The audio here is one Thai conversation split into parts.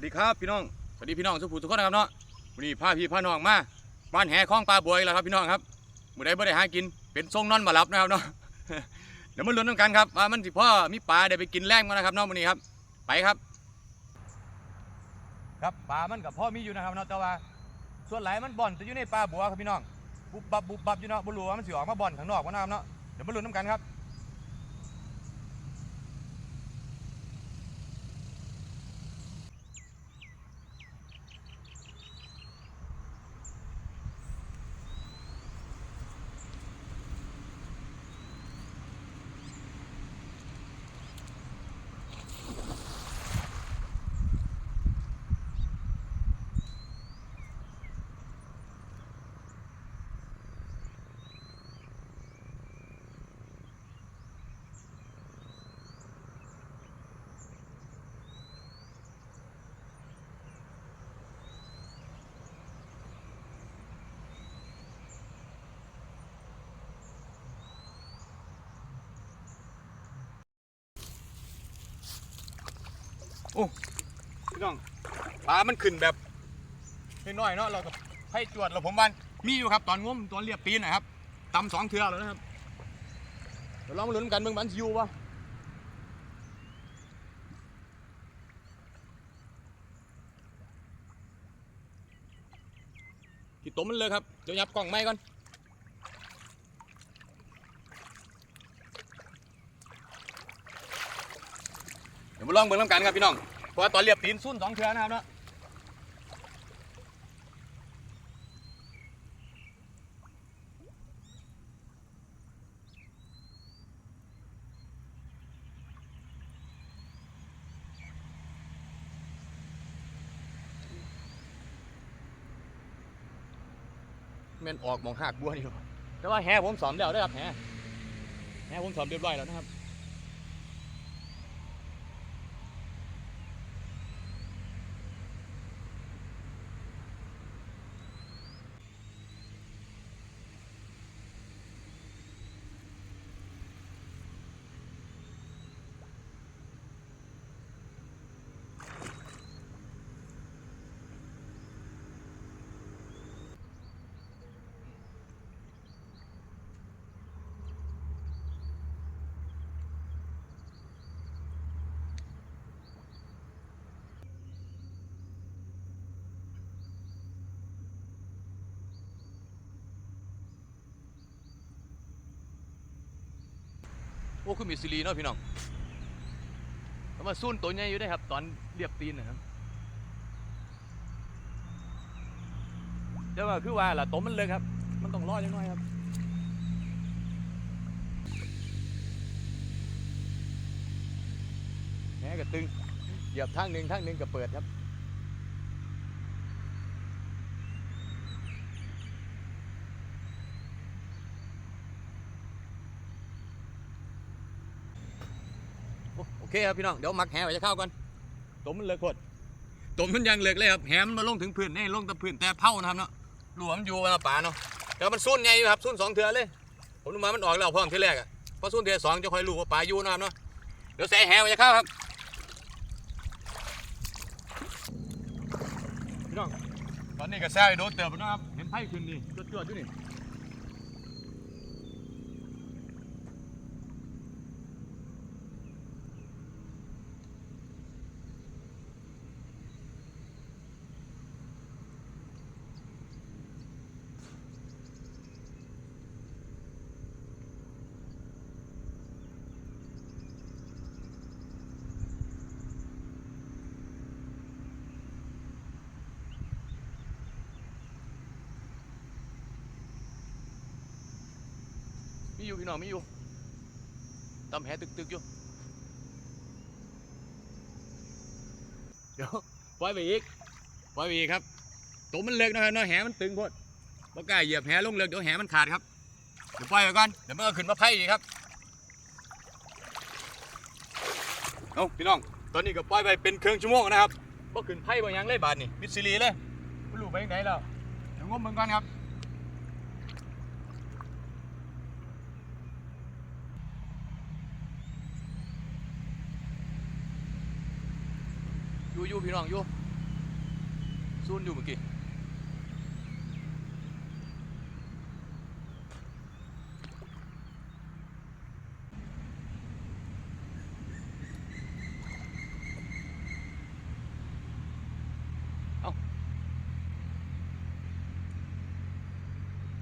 วัสดีครับพี่น้อง สวัสดีพี่น้องสุภูทุกคนนะครับเนาะวันนี้พาพี่พาน้องมาบ้านแห่คลองปลาบวยแล้วครับพี่น้องครับมื้อใดบ่ได้หากินเป็นทรงนอนมาหลับนะครับเนาะเดี๋ยวมาลุ้นกันครับว่ามันสิพ่อมีปลาได้ไปกินแรงมานะครับเนาะมื้อนี้ครับ ไปครับ ครับปลามันกับพ่อมีอยู่นะครับเนาะแต่ว่า ส่วนหลายมันบ่อนจะอยู่ในปลาบัวครับพี่น้องบุบบับบุบบับอยู่เนาะบ่รู้ว่ามันสิออกมาบ่อนข้างนอกบ่นะครับเนาะเดี๋ยวมาลุ้นกันครับ โอ้พี่น้องปลามันขึ้นแบบน้อยๆเนาะเรากับให้จวดเราผมว่ามีอยู่ครับ ตอนงมตอนเรียบตีนนะครับตำสองเทือแล้วนะครับเดี๋ยวลองมาลุ้นกันเบิ่งมันอยู่ปะกี่ตัวมันเลยครับเดี๋ยวยับกล่องไม้ก่อนเดี๋ยว มาลองเบิ่งน้ำกันครับพี่น้องเพราะว่าตอนเรียบตีนสุ่นสองเทือนะครับเนาะแม่นออกมองหักบัวนี่ครับแต่ว่าแห่ผมสอมแล้วได้ครับแห่แห่ผมสอมเรียบร้อยแล้วนะครับ โอ้คือมีซีรีเนาะพี่น้องแล้วมาซุ่นตัวใหญ่อยู่ได้ครับ ตอนเรียบตีนนะครับแต่ว่าคือว่าล่ะตัวมันเลยครับ มันต้องรอดยังน้อยครับแหกระตึงเหยียบทางหนึ่งทางหนึ่งก็เปิดครับ โอโอ เคครับพี่น้องเดี๋ยวมักแหไว้จะเข้าก่อนตัวมันเลิกโคตรตัวมันยังเลิกเลยครับแหมันมาลงถึงพื้นนี่ลงแต่พื้นแต่เผานะครับเนาะหลวมนอยู่นะป่าเนาะแต่ว่ามันซุ่นใหญ่อยู่ครับซุ่นสองเถื่อเลย ผมนึกว่ามันออกแล้วพร้อมทีแรกอะพอซุ่นเถื่อสองจะคอยรู้ว่าป่าอยู่นะครับเนาะเดี๋ยวใส่แหไว้จะเข้าครับพี่น้องตอนนี้ก็แซ่โดนเติบแล้วนะครับเห็นไพ่ขึ้นนี่จวดๆอยู่นี่ มีอยู่พี่น้องมีอยู่ตำแหตึกๆอยู่เดี๋ยวปล่อยไปอีกปล่อยไปอีกครับตัวมันเลิกนะครับเนาะแหมันตึงโพดบ่กล้าเหยียบแหลงเลิกเดี๋ยวแหมันขาดครับเดี๋ยวปล่อยไปก่อนเดี๋ยวมันก็ขึ้นมาไพ่อีกครับเอาพี่น้องตอนนี้ก็ปล่อยไปเป็นเครื่องชั่วโมงนะครับบ่ขึ้นไพ่บ่หยังเลยบาดนี่มิดซิลีเลยไม่รู้ไปไหนแล้วเดี๋ยวงมมันก่อนครับ อยู่อยู่พี่น้องอยู่ซูนอยู่เมื่อกี้เอา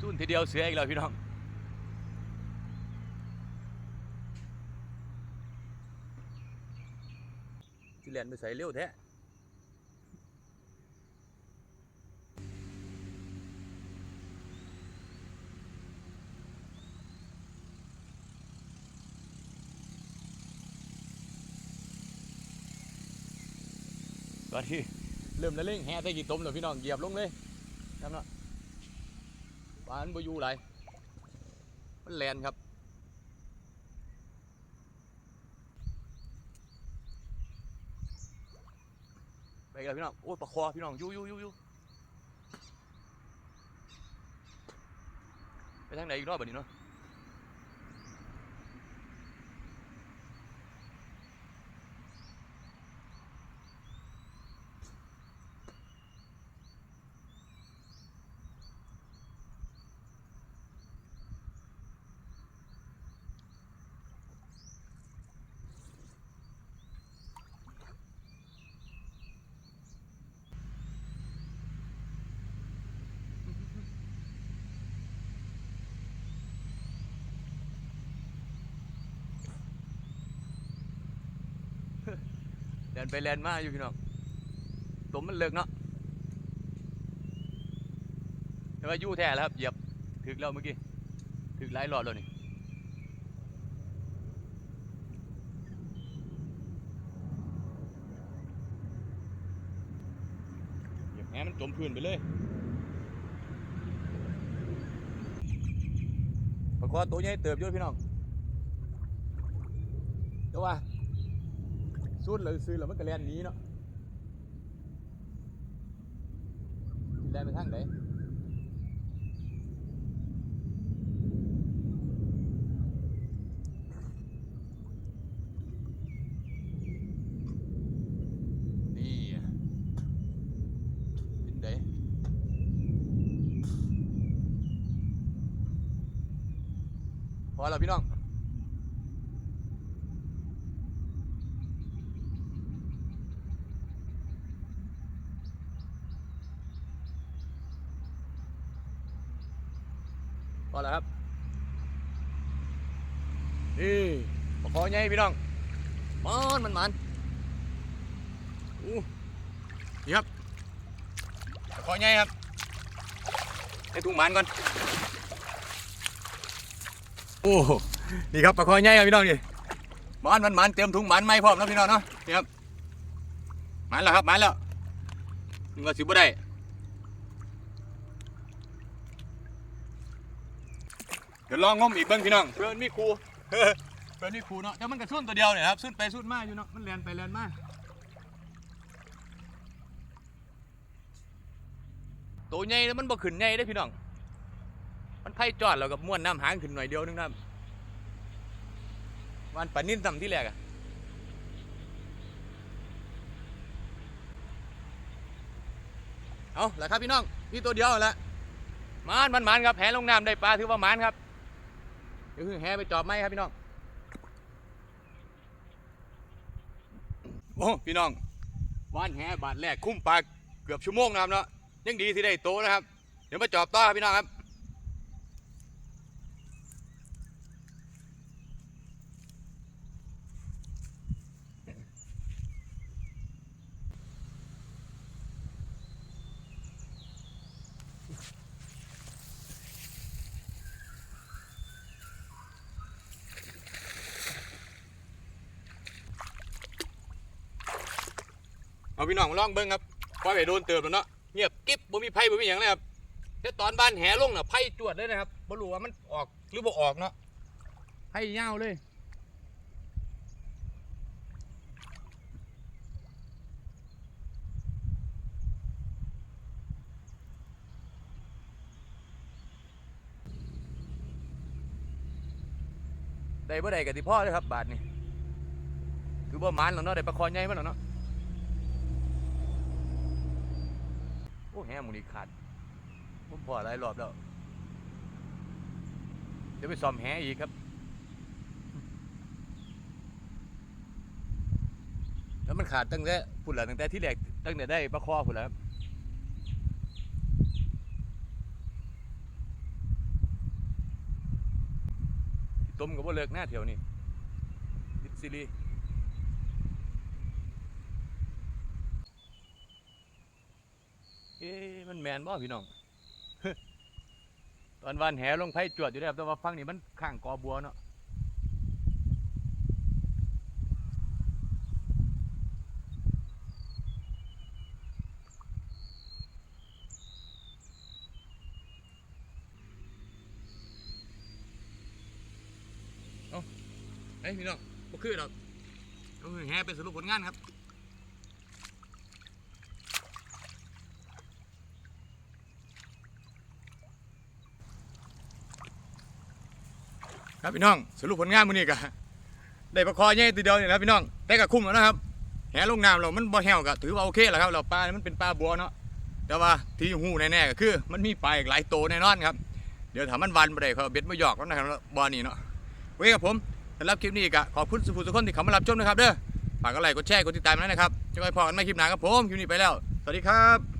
ซูนทีเดียวเสียอีกแล้วพี่น้อง ที่แลนไปใส่เร็วแท้ตอนที่เริ่มละเล่งแห่ใส่กี่ต้มแล้วพี่น้องเหยียบลงเลยครับเนาะปลามันบอยู่ไหลมันแลนครับ ไปกันพี่น้องโอ้ยปลาคอพี่น้องยู่ยู่ยู่ยู่ไปทางไหนอีกรอบแบบนี้เนาะ แลนไปแลนมาอยู่พี่น้องต้มมันเลิกเนาะแต่ว่ายู่แท้แล้วครับเหยียบถึกแล้วเมื่อกี้ถึกหลายรอบแล้วนี่เหยียบแหมันจมพื้นไปเลยปลาคอตัวใหญ่เติบอยู่พี่น้องแต่ว่า สุดเลยซื้อแล้วมันก็แล่นหนี้เนาะแล่นไปทางไหนนี่นไดพอแล้วพี่น้อง พอแล้วครับ นี่ปลาคอ ใหญ่พี่น้องมันมันมันอู้นี่ครับปลาคอใหญ่ครับให้ถุงมันก่อนโอ้นี่ครับปลาคอใหญ่ครับพี่น้องนี่มันมันมันเตรียมถุงมันไม่พร้อมแล้วพี่น้องเนาะนี่ครับมันแล้วครับมันแล้วนี่ว่าสิบ่ได้เดี๋ยวลองงมอีกเบิ้งพี่น้องเพื่อนมีครู เพื่อนมีครูเนาะแต่มันกระสุนตัวเดียวเนี่ยครับสุนไปสุนมาอยู่เนาะมันแลนไปแลนมาตัวใหญ่แล้วมันบ่ขึ้นใหญ่เด้พี่น้อง มันไผ่จอดแล้วกับม้วนน้ำหางขึ้นหน่อยเดียวนึงน้ำวันปานิ่นต่ำที่แรกอะเอาละครับพี่น้องมีตัวเดียวและมานมันมันครับแหลงน้ำได้ปลาถือว่ามันครับเดี๋ยวคือแห่ไปจอบไม้ครับพี่น้อง โอ้พี่น้องว่านแห่บาทแรกคุ้มปลาเกือบชั่วโมงนะครับเนาะยังดีที่ได้โตนะครับ เดี๋ยวมาจอบต่อครับพี่น้องครับ เอาพี่น้องมาลองเบิ้งครับปล่อยไปโดนเติบแล้วเนาะเงียบกิ๊บบ่มีไผ่บ่มีหยังเลยครับเดี๋ยวตอนบ้านแห่ลงน่ะไผ่จวดเลยนะครับบ่รู้ว่ามันออกหรือบ่ออกเนาะไผ่ยาวเลยได้บ่ได้ก็สิพ่อเลยครับบาทนี่คือบ่มานแล้วเนาะได้ปลาคอใหญ่มาแล้วเนาะ แหหมูนี่ขาดผมพอหลายรอบแล้วเดี๋ยวไปซ่อมแหอีกครับแล้วมันขาดตั้งแต่พุ่นละตั้งแต่ที่แรกตั้งแต่ได้ปลาคอพุ่นละต้มกับว่าเลิกหน้าแถวนี้ดิซิลี เอ๊ะมันแมนบ่พี่น้อง ตอนวานแหลงไผ่จวดอยู่แล้วแต่ว่าฟังนี่มันข้างกอบัวเนาะเอ้ยพี่น้องบ่คือดอกก็คือแห่เป็นสรุปผลงานครับ ครับพี่น้องสรุปผลงานมื้อนี้ก็ได้ประคอใหญ่ทีเดียวนี่แหละพี่น้องแต่ก็คุ้มแล้วนะครับแหลงน้ำเรา มันบ่แห้วก็ถือว่าโอเคแหล้วครับเราปลานี่มันเป็นปลาบัวเนาะแต่ว่าที่หูแน่ๆก็คือ มันมีปลาอีกหลายโตแน่นอนครับเดี๋ยวถามมันวันบ่ได้เขาเอาเบ็ดมาหยอกแล้วนะครับบ่อนี้เนาะโอเคครับผมสำหรับคลิปนี้ก็ขอบคุณสุภุทุกคนที่เข้ามารับชมนะครับเด้อฝากกดไลค์กดแชร์กดติดตามด้วยนะครับจะไปพอกันไม่คลิปหน้าครับผมคลิปนี้ไปแล้ว สวัสดีครับ